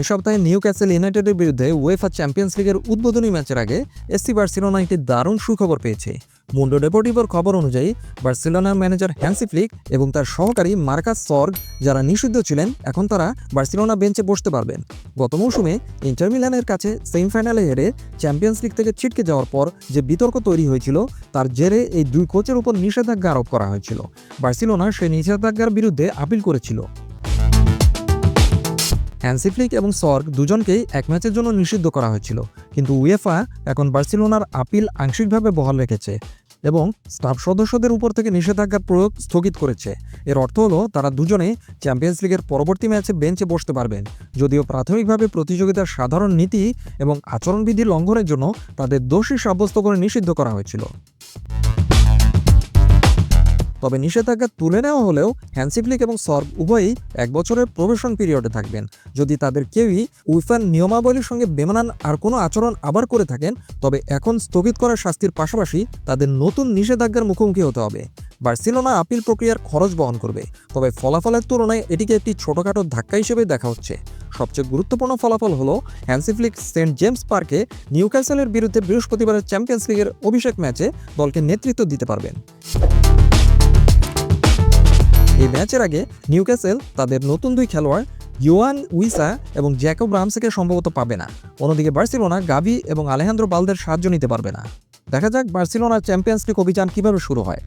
আগামী সপ্তাহে new castle ইউনাইটেডের বিরুদ্ধে ওয়েফা চ্যাম্পিয়ন্স লিগের উদ্বোধনী ম্যাচের আগে এসসি বার্সেলোনা একটি দারুণ সুখবর পেয়েছে। মুন্ডো ডেপোর্টিভোর খবর অনুযায়ী, বার্সেলোনার ম্যানেজার হ্যান্সি ফ্লিক এবং তার সহকারী মার্কাস সর্গ যারা নিষিদ্ধ ছিলেন, এখন তারা বার্সেলোনা বেঞ্চে বসতে পারবেন। গত মৌসুমে ইন্টার মিলানের কাছে সেমিফাইনালে হেরে চ্যাম্পিয়ন্স লিগ থেকে ছিটকে যাওয়ার পর যে বিতর্ক তৈরি হয়েছিল, তার জেরে এই দুই কোচের উপর নিষেধাজ্ঞা আরোপ করা হয়েছিল। বার্সেলোনা সেই নিষেধাজ্ঞার বিরুদ্ধে আপিল করেছিল। হ্যান্সিফ্লিক এবং সর্গ দুজনকেই এক ম্যাচের জন্য নিষিদ্ধ করা হয়েছিল। কিন্তু উয়েফা এখন বার্সেলোনার আপিল আংশিকভাবে বহাল রেখেছে এবং স্টাফ সদস্যদের উপর থেকে নিষেধাজ্ঞার প্রয়োগ স্থগিত করেছে। এর অর্থ হলো, তারা দুজনেই চ্যাম্পিয়ন্স লিগের পরবর্তী ম্যাচে বেঞ্চে বসতে পারবেন, যদিও প্রাথমিকভাবে প্রতিযোগিতার সাধারণ নীতি এবং আচরণবিধি লঙ্ঘনের জন্য তাদের দোষী সাব্যস্ত করে নিষিদ্ধ করা হয়েছিল। তবে নিষেধাজ্ঞা তুলে নেওয়া হলেও হ্যান্সিফ্লিক এবং সর্ব উভয়ই এক বছরের প্রবেশন পিরিয়ডে থাকবেন। যদি তাদের কেউই উইফার নিয়মাবলীর সঙ্গে বেমানান আর কোনো আচরণ আবার করে থাকেন, তবে এখন স্থগিত করার শাস্তির পাশাপাশি তাদের নতুন নিষেধাজ্ঞার মুখোমুখি হতে হবে। বার্সিলোনা আপিল প্রক্রিয়ার খরচ বহন করবে, তবে ফলাফলের তুলনায় এটিকে একটি ছোটখাটো ধাক্কা হিসেবে দেখা হচ্ছে। সবচেয়ে গুরুত্বপূর্ণ ফলাফল হলো হ্যান্সিফ্লিক সেন্ট জেমস পার্কে নিউক্যাসেলের বিরুদ্ধে বৃহস্পতিবারের চ্যাম্পিয়ন্স লিগের অভিষেক ম্যাচে দলকে নেতৃত্ব দিতে পারবেন। এই ম্যাচের আগে নিউক্যাসেল তাদের নতুন দুই খেলোয়াড় ইয়ান উইসা এবং জ্যাকব রামসেকে সম্ভবত পাবে না। অন্যদিকে বার্সিলোনা গাভি এবং আলেহান্দ্রো বালদের সাহায্য নিতে পারবে না। দেখা যাক বার্সিলোনার চ্যাম্পিয়ন্স লিগ অভিযান কীভাবে শুরু হয়।